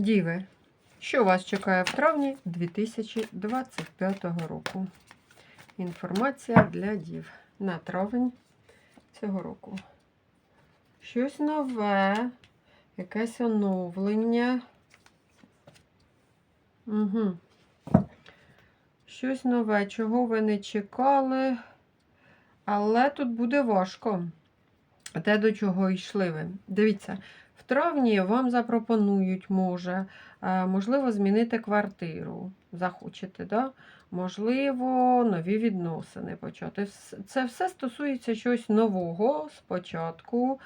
Діви, що вас чекає в травні 2025 року? Інформація для дів на травень цього року. Щось нове, якесь оновлення. Угу. Щось нове, чого ви не чекали. Але тут буде важко. Те, до чого йшли ви. Дивіться, в травні вам запропонують, може, е, можливо, змінити квартиру. Захочете, да? можливо, нові відносини почати. Це все стосується чогось нового спочатку,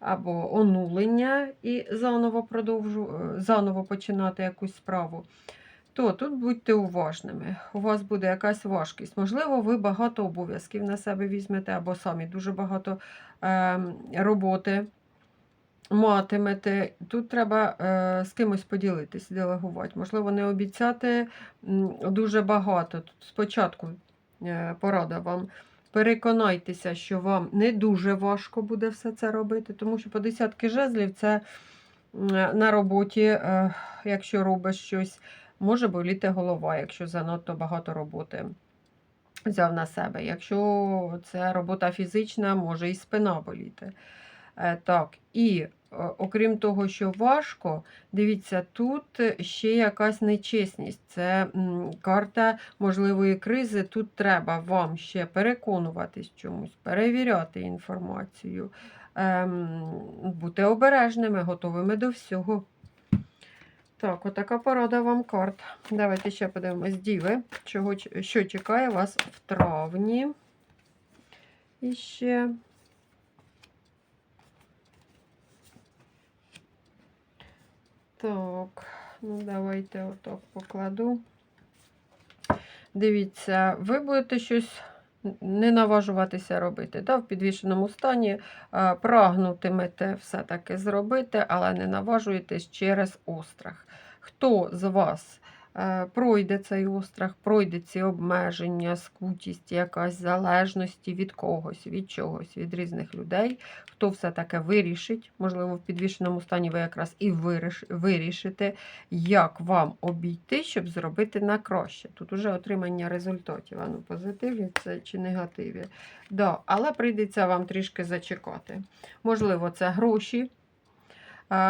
або онулення і заново продовжу, е, заново починати якусь справу. То тут будьте уважними. У вас буде якась важкість. Можливо, ви багато обов'язків на себе візьмете, або самі дуже багато е, роботи матимете. Тут треба е, з кимось поділитись, делегувати. Можливо, не обіцяти дуже багато. Тут спочатку е, порада вам. Переконайтеся, що вам не дуже важко буде все це робити, тому що по десятки жезлів це на роботі, е, якщо робиш щось, може боліти голова, якщо занадто багато роботи взяв на себе. Якщо це робота фізична, може і спина боліти. Е, Так, і е, окрім того, що важко, дивіться, тут ще якась нечесність. Це карта можливої кризи. Тут треба вам ще переконуватись чомусь, перевіряти інформацію, ем, бути обережними, готовими до всього. Так, отака порада вам карт. Давайте ще подивимось, діви, чого, що чекає вас в травні. І ще. Так, ну давайте отак покладу. Дивіться, ви будете щось не наважуватися робити. Да? В підвішеному стані а, прагнутимете все-таки зробити, але не наважуєтесь через острах. Хто з вас пройде цей острах, пройде ці обмеження, скутість, якась залежності від когось, від чогось, від різних людей, хто все-таки вирішить, можливо, в підвішеному стані ви якраз і вирішите, як вам обійти, щоб зробити на краще. Тут уже отримання результатів, а ну, позитиві це чи негативі. Да, але прийдеться вам трішки зачекати. Можливо, це гроші,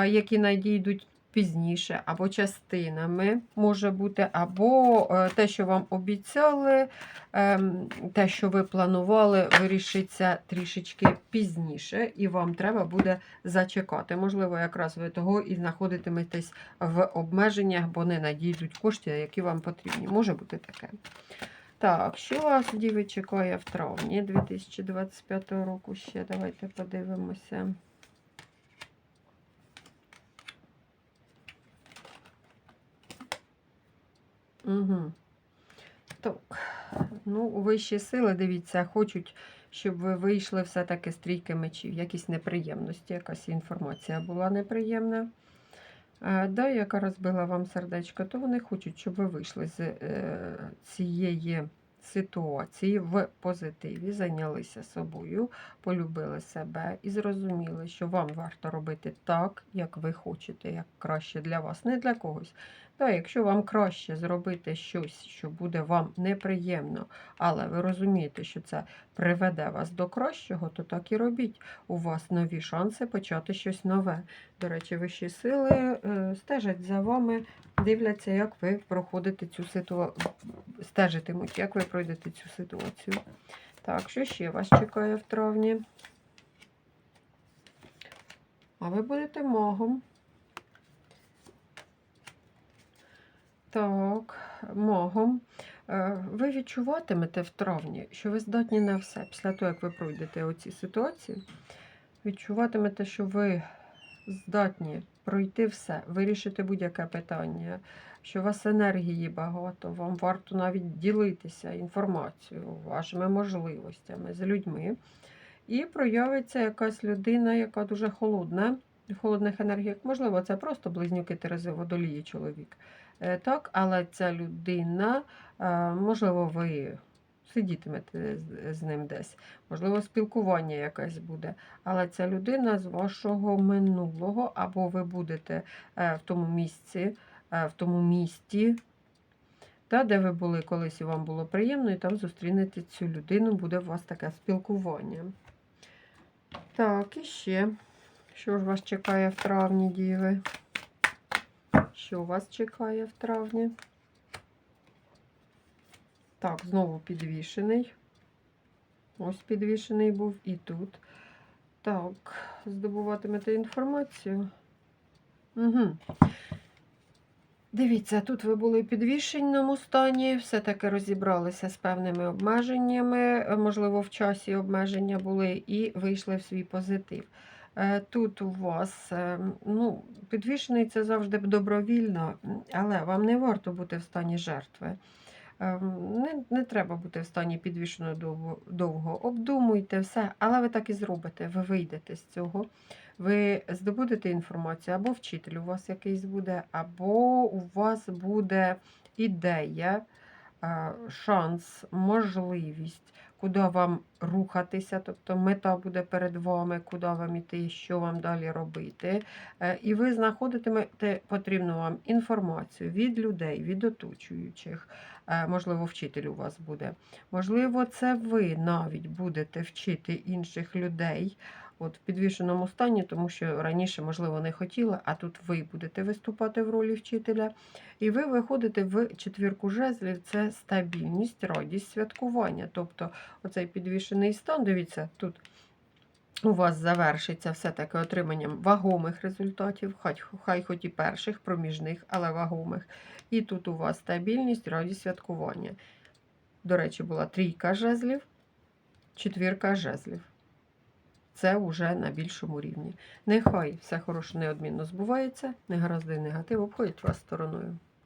які надійдуть пізніше, або частинами може бути, або е, те, що вам обіцяли, ем, те, що ви планували, вирішиться трішечки пізніше, і вам треба буде зачекати. Можливо, якраз ви того і знаходитиметесь в обмеженнях, бо не надійдуть кошти, які вам потрібні. Може бути таке. Так, що вас, діви, чекає в травні 2025 року ще? Давайте подивимося. Угу. Так, ну, вищі сили, дивіться, хочуть, щоб ви вийшли все-таки з трійки мечів. Якісь неприємності, якась інформація була неприємна. Е, да, яка розбила вам сердечко, то вони хочуть, щоб ви вийшли з е, цієї ситуації в позитиві, зайнялися собою, полюбили себе і зрозуміли, що вам варто робити так, як ви хочете, як краще для вас, не для когось. Да, якщо вам краще зробити щось, що буде вам неприємно, але ви розумієте, що це приведе вас до кращого, то так і робіть. У вас нові шанси почати щось нове. До речі, вищі сили е, стежать за вами, дивляться, як ви проходите цю ситуацію, стежитимуть, як ви пройдете цю ситуацію. Так, що ще вас чекає в травні? А ви будете магом. Так, магом. Е, Ви відчуватимете в травні, що ви здатні на все. Після того, як ви пройдете оці ситуації, відчуватимете, що ви здатні пройти все, вирішити будь-яке питання, що у вас енергії багато, вам варто навіть ділитися інформацією, вашими можливостями з людьми. І проявиться якась людина, яка дуже холодна, холодних енергіях. Можливо, це просто близнюки Терези водолії чоловік. Е, Так, але ця людина, е, можливо, ви сидітимете з, ним десь. Можливо, спілкування якесь буде. Але ця людина з вашого минулого, або ви будете е, в тому місці, е, в тому місті, та, де ви були колись і вам було приємно, і там зустрінете цю людину, буде у вас таке спілкування. Так, і ще. Що ж вас чекає в травні, діви? Що вас чекає в травні? Так, знову підвішений. Ось підвішений був і тут. Так, здобуватимете інформацію. Угу. Дивіться, тут ви були в підвішеному стані, все-таки розібралися з певними обмеженнями, е, можливо, в часі обмеження були, і вийшли в свій позитив. Е, Тут у вас е, ну, підвішений це завжди добровільно, але вам не варто бути в стані жертви. Ем, Не, не треба бути в стані підвішено довго, довго. Обдумуйте все, але ви так і зробите. Ви вийдете з цього. Ви здобудете інформацію, або вчитель у вас якийсь буде, або у вас буде ідея, е, шанс, можливість, куди вам рухатися, тобто мета буде перед вами, куди вам іти, що вам далі робити. Е, І ви знаходитимете потрібну вам інформацію від людей, від оточуючих. Е, Можливо, вчитель у вас буде. Можливо, це ви навіть будете вчити інших людей от в підвішеному стані, тому що раніше, можливо, не хотіли, а тут ви будете виступати в ролі вчителя. І ви виходите в четвірку жезлів це стабільність, радість, святкування. Тобто, оцей підвішений стан, дивіться, тут у вас завершиться все-таки отриманням вагомих результатів, хай, хай хоч і перших, проміжних, але вагомих. І тут у вас стабільність, радість, святкування. До речі, була трійка жезлів, четвірка жезлів. Це вже на більшому рівні. Нехай все хороше неодмінно збувається, негаразди і негатив обходять вас стороною.